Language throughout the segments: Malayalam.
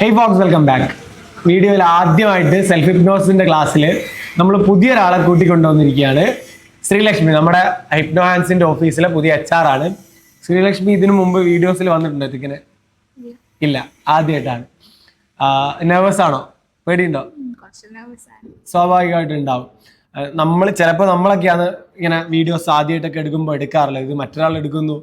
ഹേയ് ഫോക്സ് വെൽക്കം ബാക്ക് വീഡിയോയിൽ ആദ്യമായിട്ട് സെൽഫ് ഹിപ്നോസിന്റെ ക്ലാസ്സിൽ നമ്മൾ പുതിയൊരാളെ കൂട്ടിക്കൊണ്ടുവന്നിരിക്കുകയാണ്. ശ്രീലക്ഷ്മി നമ്മുടെ ഹിപ്നോ ഹാൻസിന്റെ ഓഫീസിലെ പുതിയ എച്ച് ആർ ആണ്. ശ്രീലക്ഷ്മി ഇതിനു മുമ്പ് വീഡിയോസിൽ വന്നിട്ടുണ്ടോ ഇതിങ്ങനെ? ഇല്ല. ആദ്യമായിട്ടാണ്. നെർവസ് ആണോ? പേടിയുണ്ടോ. സ്വാഭാവികമായിട്ട് ഉണ്ടാവും നമ്മൾ ചിലപ്പോൾ നമ്മളൊക്കെയാണ് ഇങ്ങനെ വീഡിയോസ് ആദ്യമായിട്ടൊക്കെ എടുക്കുമ്പോൾ എടുക്കാറില്ല. ഇത് മറ്റൊരാൾ എടുക്കുന്നു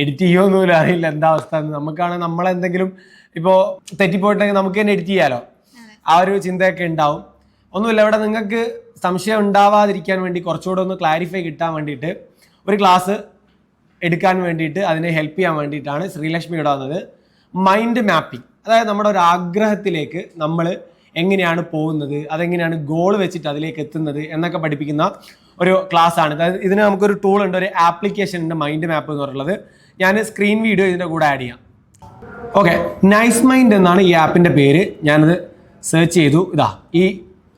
എഡിറ്റ് ചെയ്യുമെന്നൊന്നും അറിയില്ല എന്താ അവസ്ഥ എന്ന്. നമുക്കാണെങ്കിൽ നമ്മളെന്തെങ്കിലും ഇപ്പോൾ തെറ്റിപ്പോയിട്ടുണ്ടെങ്കിൽ നമുക്ക് തന്നെ എഡിറ്റ് ചെയ്യാലോ? ആ ഒരു ചിന്തയൊക്കെ ഉണ്ടാവും. ഒന്നുമില്ല ഇവിടെ നിങ്ങൾക്ക് സംശയം ഉണ്ടാവാതിരിക്കാൻ വേണ്ടി കുറച്ചുകൂടെ ഒന്ന് ക്ലാരിഫൈ കിട്ടാൻ വേണ്ടിയിട്ട് ഒരു ക്ലാസ് എടുക്കാൻ വേണ്ടിയിട്ട് അതിനെ ഹെൽപ്പ് ചെയ്യാൻ വേണ്ടിയിട്ടാണ് ശ്രീലക്ഷ്മി ഇവിടെ വന്നത്. മൈൻഡ് മാപ്പിംഗ് അതായത് നമ്മുടെ ഒരു ആഗ്രഹത്തിലേക്ക് നമ്മൾ എങ്ങനെയാണ് പോകുന്നത് അതെങ്ങനെയാണ് ഗോൾ വെച്ചിട്ട് അതിലേക്ക് എത്തുന്നത് എന്നൊക്കെ പഠിപ്പിക്കുന്ന ഒരു ക്ലാസ് ആണ്. അതായത് ഇതിന് നമുക്കൊരു ടൂൾ ഉണ്ട് ഒരു ആപ്ലിക്കേഷൻ ഉണ്ട് മൈൻഡ് മാപ്പ് എന്ന് പറയുന്നത് ഞാൻ സ്ക്രീൻ വീഡിയോ ഇതിന്റെ കൂടെ ആഡ് ചെയ്യാം. ഓക്കെ നൈസ് മൈൻഡ് എന്നാണ് ഈ ആപ്പിന്റെ പേര്. ഞാനത് സെർച്ച് ചെയ്തു. ഇതാ ഈ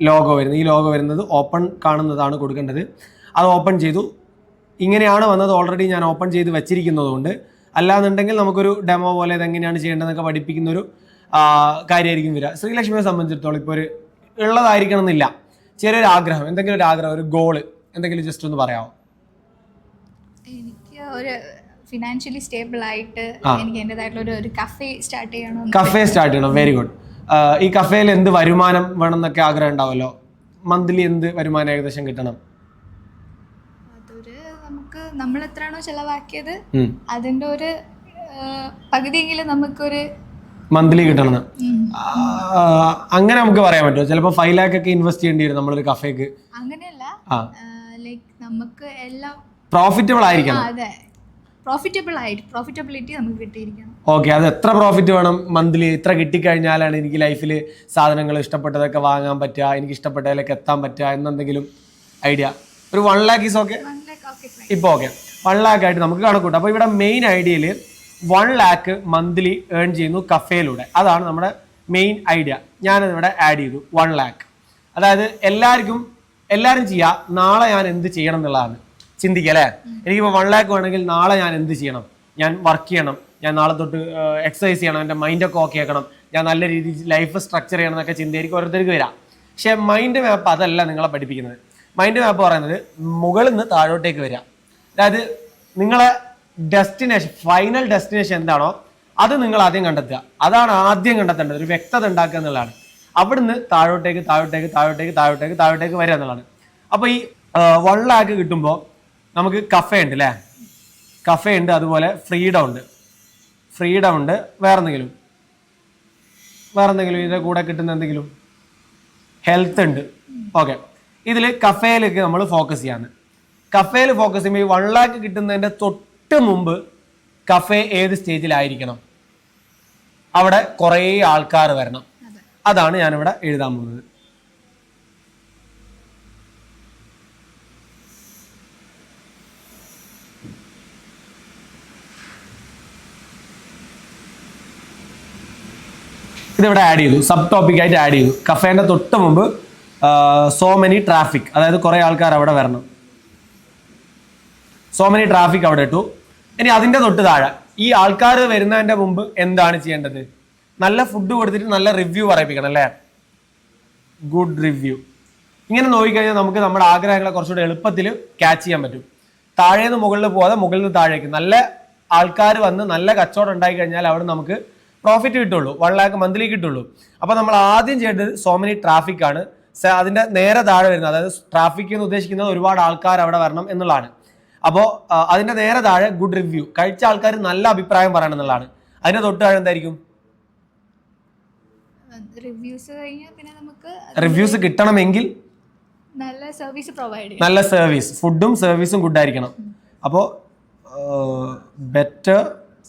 ലോഗോ വരുന്നത്. ഈ ലോഗോ വരുന്നത് ഓപ്പൺ കാണുന്നതാണ് കൊടുക്കേണ്ടത്. അത് ഓപ്പൺ ചെയ്തു. ഇങ്ങനെയാണ് വന്നത്. ഓൾറെഡി ഞാൻ ഓപ്പൺ ചെയ്ത് വെച്ചിരിക്കുന്നതുകൊണ്ട് അല്ലാന്നുണ്ടെങ്കിൽ നമുക്കൊരു ഡെമോ പോലെ ഇതെങ്ങനെയാണ് ചെയ്യേണ്ടതെന്നൊക്കെ പഠിപ്പിക്കുന്ന ഒരു കാര്യമായിരിക്കും വരിക. ശ്രീലക്ഷ്മിയെ സംബന്ധിച്ചിടത്തോളം ഇപ്പോൾ ഒരു ഉള്ളതായിരിക്കണം എന്നില്ല. ചെറിയൊരു ആഗ്രഹം എന്തെങ്കിലും ഒരു ആഗ്രഹം ഒരു ഗോൾ എന്തെങ്കിലും ജസ്റ്റ് ഒന്ന് പറയാമോ? എനിക്ക് ഒരു ഫിനാൻഷ്യലി സ്റ്റേബിൾ ആയിട്ട് എനിക്ക് എന്റെതായിട്ടുള്ള ഒരു കഫേ സ്റ്റാർട്ട് ചെയ്യണം കഫേ സ്റ്റാർട്ട് ചെയ്യണം. വെരി ഗുഡ് ഈ കഫേയിൽ എന്ത് വരുമാനം വേണം എന്നൊക്കെ ആഗ്രഹം ഉണ്ടാവല്ലോ? മന്ത്ലി എന്ത് വരുമാനം ഏകദേശം കിട്ടണം? അതൊരു നമുക്ക് നമ്മൾ എത്രയാണോ ചെലവാക്കിയത് അതിന്റെ ഒരു പകുതിയെങ്കിലും നമുക്കൊരു മന്ത്ലി കിട്ടണം. അങ്ങനെ നമുക്ക് പറയാൻ പറ്റുമോ? ചിലപ്പോ ഫൈവ് ലാക്ക് ഒക്കെ ഇൻവെസ്റ്റ് ചെയ്യേണ്ടി വരും നമ്മളൊരു കഫേക്ക് അങ്ങനെയല്ല. ലൈക്ക് നമുക്ക് എല്ലാം പ്രോഫിറ്റബിൾ ആയിരിക്കണം. പ്രോഫിറ്റബിൾ ആയിട്ട് പ്രോഫിറ്റബിലിറ്റി നമുക്ക് കിട്ടിയിരിക്കണം ഓക്കെ അത് എത്ര പ്രോഫിറ്റ് വേണം മന്ത്ലി ഇത്ര കിട്ടിക്കഴിഞ്ഞാലാണ് എനിക്ക് ലൈഫിൽ സാധനങ്ങൾ ഇഷ്ടപ്പെട്ടതൊക്കെ വാങ്ങാൻ പറ്റുക എനിക്ക് ഇഷ്ടപ്പെട്ടതിലൊക്കെ എത്താൻ പറ്റുക എന്നെന്തെങ്കിലും ഐഡിയ ഒരു വൺ ലാക്ക് ഈസ് ഓക്കെ. ഇപ്പോൾ ഓക്കെ വൺ ലാക്ക് ആയിട്ട് നമുക്ക് കണക്കൂട്ടാം അപ്പോൾ ഇവിടെ മെയിൻ ഐഡിയയിൽ വൺ ലാക്ക് മന്ത്ലി ഏൺ ചെയ്യുന്നു കഫേയിലൂടെ അതാണ് നമ്മുടെ മെയിൻ ഐഡിയ ഞാനത് ഇവിടെ ആഡ് ചെയ്തു. വൺ ലാക്ക് അതായത് എല്ലാവർക്കും എല്ലാവരും ചെയ്യുക നാളെ ഞാൻ എന്ത് ചെയ്യണം എന്നുള്ളതാണ്. ചിന്തിക്കുക അല്ലേ എനിക്കിപ്പോൾ വൺ ലാക്ക് വേണമെങ്കിൽ നാളെ ഞാൻ എന്ത് ചെയ്യണം? ഞാൻ വർക്ക് ചെയ്യണം. ഞാൻ നാളെ തൊട്ട് എക്സസൈസ് ചെയ്യണം. എന്റെ മൈൻഡൊക്കെ ഓക്കെ ആക്കണം. ഞാൻ നല്ല രീതിയിൽ ലൈഫ് സ്ട്രക്ചർ ചെയ്യണം എന്നൊക്കെ ചിന്തയായിരിക്കും ഓരോരുത്തർക്ക് വരാം. പക്ഷേ മൈൻഡ് മാപ്പ് അതല്ല നിങ്ങളെ പഠിപ്പിക്കുന്നത്. മൈൻഡ് മാപ്പ് പറയുന്നത് മുകളിൽ നിന്ന് താഴോട്ടേക്ക് വരിക അതായത് നിങ്ങളെ ഡെസ്റ്റിനേഷൻ ഫൈനൽ ഡെസ്റ്റിനേഷൻ എന്താണോ അത് നിങ്ങൾ ആദ്യം കണ്ടെത്തുക. അതാണ് ആദ്യം കണ്ടെത്തേണ്ടത്. ഒരു വ്യക്തത ഉണ്ടാക്കുക എന്നുള്ളതാണ്. അവിടുന്ന് താഴോട്ടേക്ക് താഴോട്ടേക്ക് താഴോട്ടേക്ക് താഴോട്ടേക്ക് താഴോട്ടേക്ക് വരിക എന്നുള്ളതാണ്. അപ്പോൾ ഈ വൺ ലാക്ക് കിട്ടുമ്പോൾ നമുക്ക് കഫേ ഉണ്ട് അല്ലേ കഫേ ഉണ്ട് അതുപോലെ ഫ്രീഡം ഉണ്ട്. ഫ്രീഡം ഉണ്ട് വേറെ എന്തെങ്കിലും വേറെ എന്തെങ്കിലും ഇതിന്റെ കൂടെ കിട്ടുന്ന എന്തെങ്കിലും? ഹെൽത്ത് ഉണ്ട്. ഓക്കെ ഇതിൽ കഫേയിലേക്ക് നമ്മൾ ഫോക്കസ് ചെയ്യാണ്. കഫേയിൽ ഫോക്കസ് ചെയ്യുമ്പോൾ ഈ വൺ ലാക്ക് കിട്ടുന്നതിന്റെ തൊട്ട് മുമ്പ് കഫേ ഏത് സ്റ്റേജിലായിരിക്കണം അവിടെ കുറേ ആൾക്കാർ വരണം. അതെ. അതാണ് ഞാനിവിടെ എഴുതാൻ പോകുന്നത്. ഇതിവിടെ ആഡ് ചെയ്തു. സബ് ടോപ്പിക് ആയിട്ട് ആഡ് ചെയ്തു. കഫേന്റെ തൊട്ട് മുമ്പ് സോ മെനി ട്രാഫിക് അതായത് കുറേ ആൾക്കാർ അവിടെ വരണം. സോ മെനി ട്രാഫിക് അവിടെ ഇട്ടു. ഇനി അതിന്റെ തൊട്ട് താഴെ ഈ ആൾക്കാർ വരുന്നതിന്റെ മുമ്പ് എന്താണ് ചെയ്യേണ്ടത്? നല്ല ഫുഡ് കൊടുത്തിട്ട് നല്ല റിവ്യൂ പറയിപ്പിക്കണം അല്ലേ? ഗുഡ് റിവ്യൂ ഇങ്ങനെ നോക്കിക്കഴിഞ്ഞാൽ നമുക്ക് നമ്മുടെ ആഗ്രഹങ്ങളെ കുറച്ചുകൂടി എളുപ്പത്തിൽ ക്യാച്ച് ചെയ്യാൻ പറ്റും. താഴേന്ന് മുകളിൽ പോകാതെ മുകളിൽ നിന്ന് താഴേക്ക്. നല്ല ആൾക്കാർ വന്ന് നല്ല കച്ചവടം ഉണ്ടായി കഴിഞ്ഞാൽ അവിടെ നമുക്ക് പ്രോഫിറ്റ് കിട്ടുള്ളൂ. വൺ ലാക്ക് മന്ത്ലി കിട്ടുള്ളൂ. അപ്പോൾ നമ്മൾ ആദ്യം ചെയ്യേണ്ടത് സോ മെനി ട്രാഫിക് ആണ്. അതിന്റെ അതിന്റെ നേരെ താഴെ വരുന്നത് അതായത് ട്രാഫിക് എന്ന് ഉദ്ദേശിക്കുന്നത് ഒരുപാട് ആൾക്കാർ അവിടെ വരണം എന്നുള്ളതാണ്. അപ്പോൾ അതിന്റെ നേരെ താഴെ ഗുഡ് റിവ്യൂ കഴിച്ച ആൾക്കാർ നല്ല അഭിപ്രായം പറയണം എന്നുള്ളതാണ്. അതിന്റെ തൊട്ട് താഴെ എന്തായിരിക്കും? റിവ്യൂസ് കിട്ടണമെങ്കിൽ നല്ല സർവീസ് പ്രൊവൈഡ് നല്ല സർവീസ് ഫുഡും സർവീസും ഗുഡ് ആയിരിക്കണം. അപ്പോൾ better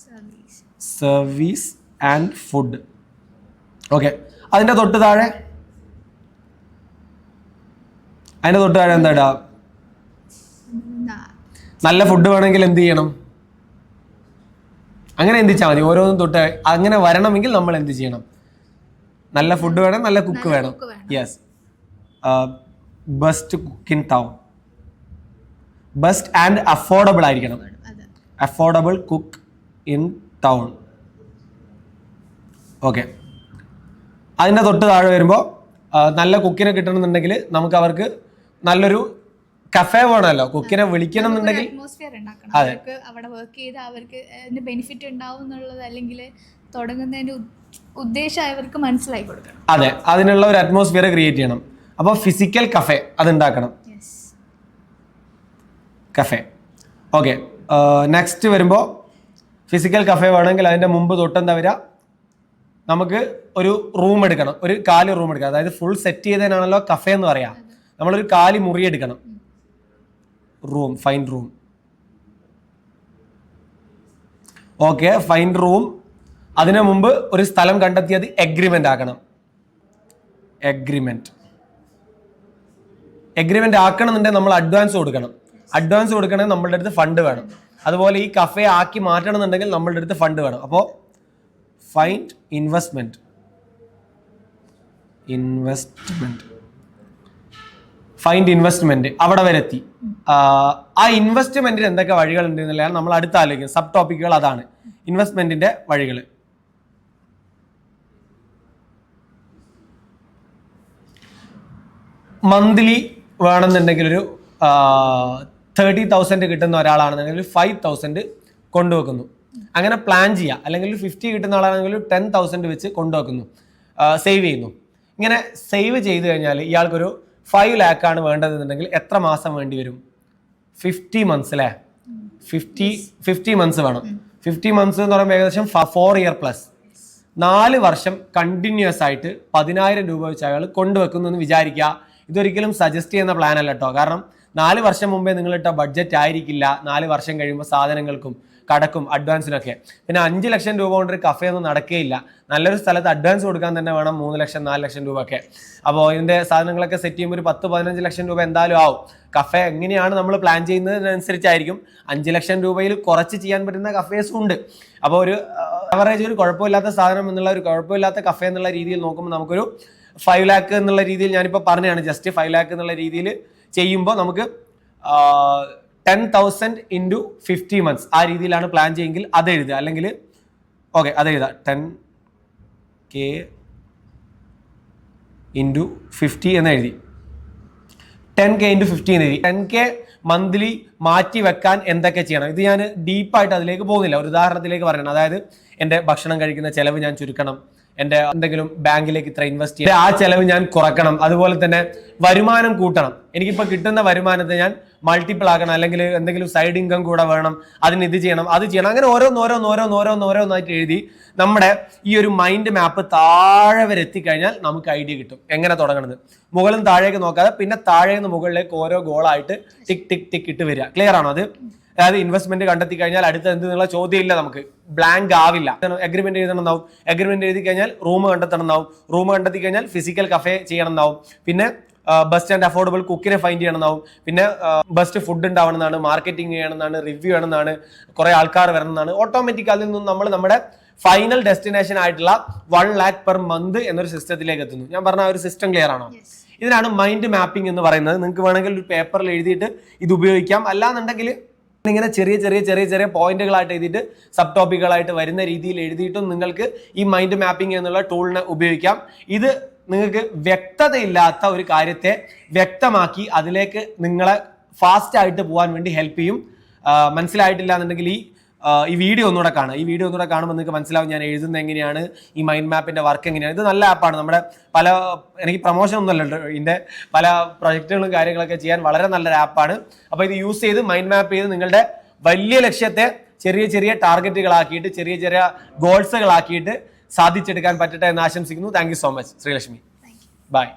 service service and food okay അതിന്റെ തൊട്ട് താഴെ. അതിന്റെ തൊട്ട് താഴെ എന്താ ഇടാ നല്ല ഫുഡ് വേണമെങ്കിൽ എന്ത് ചെയ്യണം? അങ്ങനെ എന്ത് ചെയ്താൽ മതി. ഓരോന്നും തൊട്ട് അങ്ങനെ വരണമെങ്കിൽ നമ്മൾ എന്ത് ചെയ്യണം? നല്ല ഫുഡ് വേണം നല്ല കുക്ക് വേണം. Yes best cook in town best and affordable ആയിരിക്കണം. Affordable cook in town okay അതിന്റെ തൊട്ട് താഴെ വരുമ്പോൾ നല്ല കുക്കിനെ കിട്ടണമെന്നുണ്ടെങ്കിൽ നമുക്ക് അവർക്ക് നല്ലൊരു കഫേ വേണമല്ലോ. കുക്കിനെ വിളിക്കണം എന്നുണ്ടെങ്കിൽ അറ്റ്മോസ്ഫിയർ ഉണ്ടാക്കണം. അതെ. അവർക്ക് അവിടെ വർക്ക് ചെയ്ത് അവർക്ക് അതിന്റെ ബെനിഫിറ്റ് ഉണ്ടാവും എന്നുള്ളത് അല്ലെങ്കിൽ തുടങ്ങുന്നതിന്റെ ഉദ്ദേശം അവർക്ക് കൊടുക്കണം. അതെ. അതിനുള്ള ഒരു അറ്റ്മോസ്ഫിയർ ക്രിയേറ്റ് ചെയ്യണം. അപ്പോൾ ഫിസിക്കൽ കഫേ അത് ഉണ്ടാക്കണം കഫേ ഓക്കെ നെക്സ്റ്റ് വരുമ്പോൾ ഫിസിക്കൽ കഫേ വേണമെങ്കിൽ അതിന്റെ മുമ്പ് തൊട്ടെന്താ വരിക? നമുക്ക് ഒരു റൂം എടുക്കണം. ഒരു കാലി റൂം എടുക്കണം. അതായത് ഫുൾ സെറ്റ് ചെയ്തതിനാണല്ലോ കഫേ എന്ന് പറയാം. നമ്മളൊരു കാലി മുറി എടുക്കണം. Room fine room okay fine room അതിനു മുമ്പ് ഒരു സ്ഥലം കണ്ടെത്തിയത് എഗ്രിമെന്റ് ആക്കണം. എഗ്രിമെന്റ് എഗ്രിമെന്റ് ആക്കണമെന്നുണ്ടെങ്കിൽ നമ്മൾ അഡ്വാൻസ് കൊടുക്കണം. അഡ്വാൻസ് കൊടുക്കണമെങ്കിൽ നമ്മളുടെ അടുത്ത് ഫണ്ട് വേണം. അതുപോലെ ഈ കഫേ ആക്കി മാറ്റണം എന്നുണ്ടെങ്കിൽ നമ്മളുടെ അടുത്ത് ഫണ്ട് വേണം. അപ്പോൾ find investment investment find investment അവിടെ വരെ എത്തി ആ ഇൻവെസ്റ്റ്മെന്റിന് എന്തൊക്കെ വഴികൾ ഉണ്ട് എന്നുള്ളതാണ് നമ്മൾ അടുത്ത ആലോചിക്കുന്നത്. സബ് ടോപ്പിക്കുകൾ അതാണ്. ഇൻവെസ്റ്റ്മെന്റിന്റെ വഴികൾ മന്ത്ലി വേണമെന്നുണ്ടെങ്കിൽ ഒരു തേർട്ടി തൗസൻഡ് കിട്ടുന്ന ഒരാളാണെന്നുണ്ടെങ്കിൽ ഒരു ഫൈവ് തൗസൻഡ് കൊണ്ടുവെക്കുന്നു. അങ്ങനെ പ്ലാൻ ചെയ്യുക അല്ലെങ്കിൽ ഫിഫ്റ്റി കിട്ടുന്ന ആളാണെങ്കിൽ ടെൻ തൗസൻഡ് വെച്ച് കൊണ്ടുവെക്കുന്നു. സേവ് ചെയ്യുന്നു. ഇങ്ങനെ സേവ് ചെയ്ത് കഴിഞ്ഞാൽ ഇയാൾക്കൊരു ഫൈവ് ആണ് വേണ്ടതെന്നുണ്ടെങ്കിൽ എത്ര മാസം വേണ്ടി വരും? ഫിഫ്റ്റി മന്ത്സ് അല്ലേ ഫിഫ്റ്റി ഫിഫ്റ്റി മന്ത്സ് വേണം. ഫിഫ്റ്റി മന്ത്സ് എന്ന് പറയുമ്പോൾ ഏകദേശം ഫോർ ഇയർ പ്ലസ് നാല് വർഷം കണ്ടിന്യൂസ് ആയിട്ട് പതിനായിരം രൂപ വെച്ച് അയാൾ കൊണ്ടുവെക്കുന്നു എന്ന് വിചാരിക്കുക. ഇതൊരിക്കലും സജസ്റ്റ് ചെയ്യുന്ന പ്ലാൻ അല്ല കേട്ടോ കാരണം നാല് വർഷം മുമ്പേ നിങ്ങളിട്ട ബഡ്ജറ്റ് ആയിരിക്കില്ല. നാല് വർഷം കഴിയുമ്പോൾ സാധനങ്ങൾക്കും കടക്കും അഡ്വാൻസിനൊക്കെ. പിന്നെ അഞ്ച് ലക്ഷം രൂപ കൊണ്ട് ഒരു കഫേ ഒന്നും നടക്കുകയില്ല നല്ലൊരു സ്ഥലത്ത് അഡ്വാൻസ് കൊടുക്കാൻ തന്നെ വേണം മൂന്ന് ലക്ഷം നാല് ലക്ഷം രൂപ ഒക്കെ അപ്പോൾ ഇതിന്റെ സാധനങ്ങളൊക്കെ സെറ്റ് ചെയ്യുമ്പോൾ ഒരു പത്ത് പതിനഞ്ച് ലക്ഷം രൂപ എന്തായാലും ആവും. കഫേ എങ്ങനെയാണ് നമ്മൾ പ്ലാൻ ചെയ്യുന്നതിനനുസരിച്ചായിരിക്കും. അഞ്ച് ലക്ഷം രൂപയിൽ കുറച്ച് ചെയ്യാൻ പറ്റുന്ന കഫേസും ഉണ്ട്. അപ്പോൾ ഒരു അവറേജ് ഒരു കുഴപ്പമില്ലാത്ത സാധനം എന്നുള്ള ഒരു കുഴപ്പമില്ലാത്ത കഫേ എന്നുള്ള രീതിയിൽ നോക്കുമ്പോൾ നമുക്കൊരു ഫൈവ് ലാക്ക് എന്നുള്ള രീതിയിൽ ഞാനിപ്പോൾ പറഞ്ഞതാണ്. ജസ്റ്റ് ഫൈവ് ലാക്ക് എന്നുള്ള രീതിയിൽ ചെയ്യുമ്പോൾ നമുക്ക് ten thousand into fifty months ആ രീതിയിലാണ് പ്ലാൻ ചെയ്യുമെങ്കിൽ അത് എഴുതുക. അല്ലെങ്കിൽ ഓക്കെ അത് എഴുതുക. ടെൻ കെ ഇന്റു ഫിഫ്റ്റി എന്ന് എഴുതി. ടെൻ കെ ഇന്റു ഫിഫ്റ്റി എന്ന് എഴുതി. ടെൻ കെ മന്ത്ലി മാറ്റി വെക്കാൻ എന്തൊക്കെ ചെയ്യണം? ഇത് ഞാൻ ഡീപ്പായിട്ട് അതിലേക്ക് പോകുന്നില്ല. ഒരു ഉദാഹരണത്തിലേക്ക് പറയണം. അതായത് എന്റെ ഭക്ഷണം കഴിക്കുന്ന ചിലവ് ഞാൻ ചുരുക്കണം. എന്റെ എന്തെങ്കിലും ബാങ്കിലേക്ക് ഇത്ര ഇൻവെസ്റ്റ് ചെയ്യാം ആ ചെലവ് ഞാൻ കുറക്കണം. അതുപോലെ തന്നെ വരുമാനം കൂട്ടണം. എനിക്കിപ്പോൾ കിട്ടുന്ന വരുമാനത്തെ ഞാൻ മൾട്ടിപ്പിൾ ആക്കണം. അല്ലെങ്കിൽ എന്തെങ്കിലും സൈഡ് ഇൻകം കൂടെ വേണം. അതിന് ഇത് ചെയ്യണം അത് ചെയ്യണം. അങ്ങനെ ഓരോന്ന് ഓരോന്ന് ഓരോന്ന് ഓരോന്ന് ഓരോന്നായിട്ട് എഴുതി നമ്മുടെ ഈ ഒരു മൈൻഡ് മാപ്പ് താഴെ വരെ എത്തിക്കഴിഞ്ഞാൽ നമുക്ക് ഐഡിയ കിട്ടും. എങ്ങനെ തുടങ്ങണത്? മുകളിൽ താഴേക്ക് നോക്കാതെ പിന്നെ താഴേന്ന് മുകളിലേക്ക് ഓരോ ഗോളായിട്ട് ടിക് ടിക് ടിക് ഇട്ട് വരിക. ക്ലിയർ ആണോ അത്? അതായത് ഇൻവെസ്റ്റ്മെന്റ് കണ്ടെത്തി കഴിഞ്ഞാൽ അടുത്ത എന്ത് എന്നുള്ള ചോദ്യം ഇല്ല നമുക്ക്. ബ്ലാങ്ക് ആവില്ല. അഗ്രിമെന്റ് എഴുതണമെന്നാവും. അഗ്രിമെന്റ് എഴുതി കഴിഞ്ഞാൽ റൂം കണ്ടെത്തണം എന്നാവും റൂം കണ്ടെത്തി കഴിഞ്ഞാൽ ഫിസിക്കൽ കഫേ ചെയ്യണം എന്നാവും പിന്നെ ബസ് സ്റ്റാൻഡ് അഫോർഡബിൾ കുക്കിനെ ഫൈൻഡ് ചെയ്യണമെന്നാവും. പിന്നെ ബെസ്റ്റ് ഫുഡ് ഉണ്ടാവണമെന്നാണ് മാർക്കറ്റിംഗ് ചെയ്യണമെന്നാണ് റിവ്യൂ ചെയ്യണമെന്നാണ് കുറെ ആൾക്കാർ വരണമെന്നാണ്. ഓട്ടോമാറ്റിക് അതിൽ നിന്നും നമ്മൾ നമ്മുടെ ഫൈനൽ ഡെസ്റ്റിനേഷൻ ആയിട്ടുള്ള വൺ ലാക്ക് പെർ മന്ത് എന്നൊരു സിസ്റ്റത്തിലേക്ക് എത്തുന്നു. ഞാൻ പറഞ്ഞ ആ ഒരു സിസ്റ്റം ക്ലിയർ ആണോ? ഇതിനാണ് മൈൻഡ് മാപ്പിംഗ് എന്ന് പറയുന്നത്. നിങ്ങൾക്ക് വേണമെങ്കിൽ ഒരു പേപ്പറിൽ എഴുതിയിട്ട് ഇത് ഉപയോഗിക്കാം. അല്ലാന്നുണ്ടെങ്കിൽ ഇങ്ങനെ ചെറിയ ചെറിയ ചെറിയ ചെറിയ പോയിന്റുകളായിട്ട് എഴുതിയിട്ട് സബ് ടോപ്പിക്കുകളായിട്ട് വരുന്ന രീതിയിൽ എഴുതിയിട്ടും നിങ്ങൾക്ക് ഈ മൈൻഡ് മാപ്പിംഗ് എന്നുള്ള ടൂളിനെ ഉപയോഗിക്കാം. ഇത് നിങ്ങൾക്ക് വ്യക്തതയില്ലാത്ത ഒരു കാര്യത്തെ വ്യക്തമാക്കി അതിലേക്ക് നിങ്ങളെ ഫാസ്റ്റ് ആയിട്ട് പോകാൻ വേണ്ടി ഹെൽപ്പ് ചെയ്യും. മനസ്സിലായിട്ടില്ല എന്നുണ്ടെങ്കിൽ ഈ ഈ വീഡിയോ ഒന്നുകൂടെ കാണാം ഈ വീഡിയോ ഒന്നുകൂടെ കാണുമ്പോൾ നിങ്ങൾക്ക് മനസ്സിലാവും ഞാൻ എഴുതുന്നത് എങ്ങനെയാണ് ഈ മൈൻഡ് മാപ്പിന്റെ വർക്ക് എങ്ങനെയാണ്. ഇത് നല്ല ആപ്പാണ് നമ്മുടെ പല എനിക്ക് പ്രൊമോഷൻ ഒന്നുമല്ല ഇതിന്റെ പല പ്രൊജക്റ്റുകളും കാര്യങ്ങളൊക്കെ ചെയ്യാൻ വളരെ നല്ലൊരു ആപ്പാണ് അപ്പോൾ ഇത് യൂസ് ചെയ്ത് മൈൻഡ് മാപ്പ് ചെയ്ത് നിങ്ങളുടെ വലിയ ലക്ഷ്യത്തെ ചെറിയ ചെറിയ ടാർഗറ്റുകളാക്കിയിട്ട് ചെറിയ ചെറിയ ഗോൾസുകളാക്കിയിട്ട് സാധിച്ചെടുക്കാൻ പറ്റട്ടെ എന്ന് ആശംസിക്കുന്നു. Thank so much Sreelakshmi. Bye